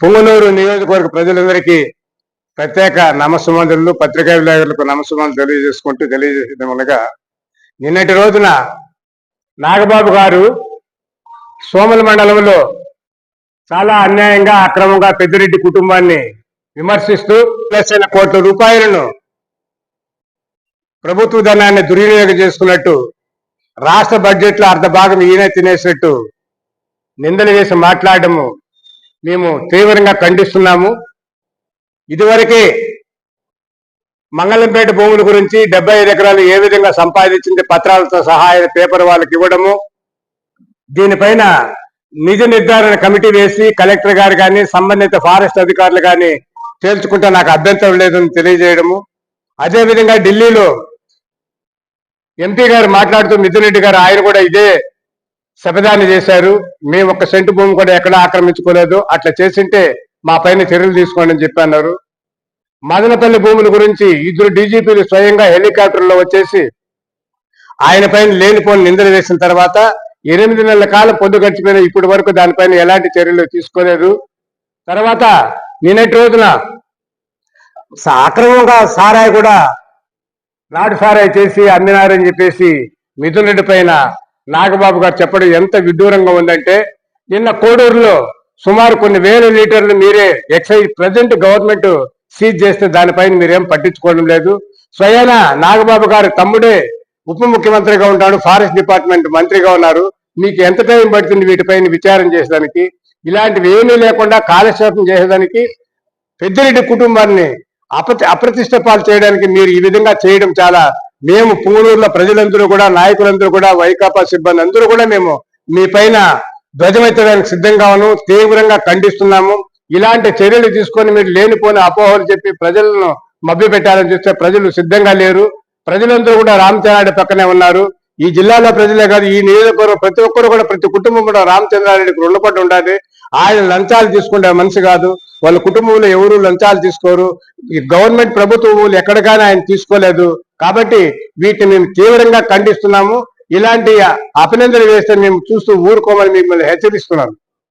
పుంగనూరు నియోజకవర్గ ప్రజలందరికీ ప్రత్యేక నమస్సుమందులు పత్రికా విలేకరులకు నమస్సుమందులు తెలియజేసుకుంటూ తెలియజేసిన నిన్నటి రోజున నాగబాబు గారు సోమల మండలంలో చాలా అన్యాయంగా అక్రమంగా పెద్దిరెడ్డి కుటుంబాన్ని విమర్శిస్తూ లక్షల కోట్ల రూపాయలను ప్రభుత్వ ధనాన్ని దుర్వినియోగం చేసుకున్నట్టు రాష్ట్ర బడ్జెట్లో అర్ధ భాగం ఈయన తినేసినట్టు నిందలు వేసి మాట్లాడము మేము తీవ్రంగా ఖండిస్తున్నాము. ఇదివరకే మంగళంపేట భూముల గురించి డెబ్బై ఐదు ఎకరాలు ఏ విధంగా సంపాదించింది పత్రాలతో సహాయ పేపర్ వాళ్ళకి ఇవ్వడము. దీనిపైన నిజ నిర్ధారణ కమిటీ వేసి కలెక్టర్ గారు కానీ సంబంధిత ఫారెస్ట్ అధికారులు కానీ తేల్చుకుంటే నాకు అభ్యంతరం లేదని తెలియజేయడము. అదేవిధంగా ఢిల్లీలో ఎంపీ గారు మాట్లాడుతూ మిథున్ రెడ్డి గారు ఆయన కూడా ఇదే శపథాన్ని చేశారు. మేము ఒక సెంటు భూమి కూడా ఎక్కడ ఆక్రమించుకోలేదు. అట్లా చేసింటే మా పైన చర్యలు తీసుకోండి అని చెప్పన్నారు మదనపల్లి భూముల గురించి ఇద్దరు డీజీపీలు స్వయంగా హెలికాప్టర్లో వచ్చేసి ఆయన పైన లేనిపోని నిందలు వేసిన తర్వాత ఎనిమిది నెలల కాలం పొద్దు గడిచిపోయిన ఇప్పటి వరకు దానిపైన ఎలాంటి చర్యలు తీసుకోలేదు. తర్వాత నిన్నటి రోజున అక్రమంగా సారాయి కూడా నాటు సారాయి చేసి అమ్మినారని చెప్పేసి మిథున్ రెడ్డి పైన నాగబాబు గారు చెప్పడం ఎంత విడ్డూరంగా ఉందంటే నిన్న కోడూరులో సుమారు కొన్ని వేల లీటర్లు మీరే ఎక్సైజ్ ప్రజెంట్ గవర్నమెంట్ సీజ్ చేస్తే దానిపైన మీరేం పట్టించుకోవడం లేదు. స్వయాన నాగబాబు గారి తమ్ముడే ఉప ముఖ్యమంత్రిగా ఉంటాడు ఫారెస్ట్ డిపార్ట్మెంట్ మంత్రిగా ఉన్నారు. మీకు ఎంత టైం పడుతుంది వీటిపైన విచారం చేసేదానికి? ఇలాంటివి ఏమీ లేకుండా కాలక్షేపం చేసేదానికి పెద్దిరెడ్డి కుటుంబాన్ని అప్రతి అప్రతిష్ట పాలు చేయడానికి మీరు ఈ విధంగా చేయడం చాలా మేము పూనూరులో ప్రజలందరూ కూడా నాయకులందరూ కూడా వైకాపా సిబ్బంది అందరూ కూడా మేము మీ పైన ధ్వజమెత్తడానికి సిద్ధంగా ఉన్నాము తీవ్రంగా ఖండిస్తున్నాము. ఇలాంటి చర్యలు తీసుకొని మీరు లేనిపోని అపోహలు చెప్పి ప్రజలను మభ్య పెట్టాలని చూస్తే ప్రజలు సిద్ధంగా లేరు. ప్రజలందరూ కూడా రామచంద్రారెడ్డి పక్కనే ఉన్నారు. ఈ జిల్లాలో ప్రజలే కాదు ఈ నియోజకవర్గం ప్రతి ఒక్కరు కూడా ప్రతి కుటుంబం కూడా రామచంద్రారెడ్డికి రుణపడి ఉండాలి. ఆయన లంచాలు తీసుకుంటే మనిషి కాదు. వాళ్ళ కుటుంబంలో ఎవరు లంచాలు తీసుకోరు. గవర్నమెంట్ ప్రభుత్వం ఎక్కడికైనా ఆయన తీసుకోలేదు. కాబట్టి వీటిని మేము తీవ్రంగా ఖండిస్తున్నాము. ఇలాంటి అభినందనలు వేస్తే మేము చూస్తూ ఊరుకోమని మిమ్మల్ని హెచ్చరిస్తున్నాను.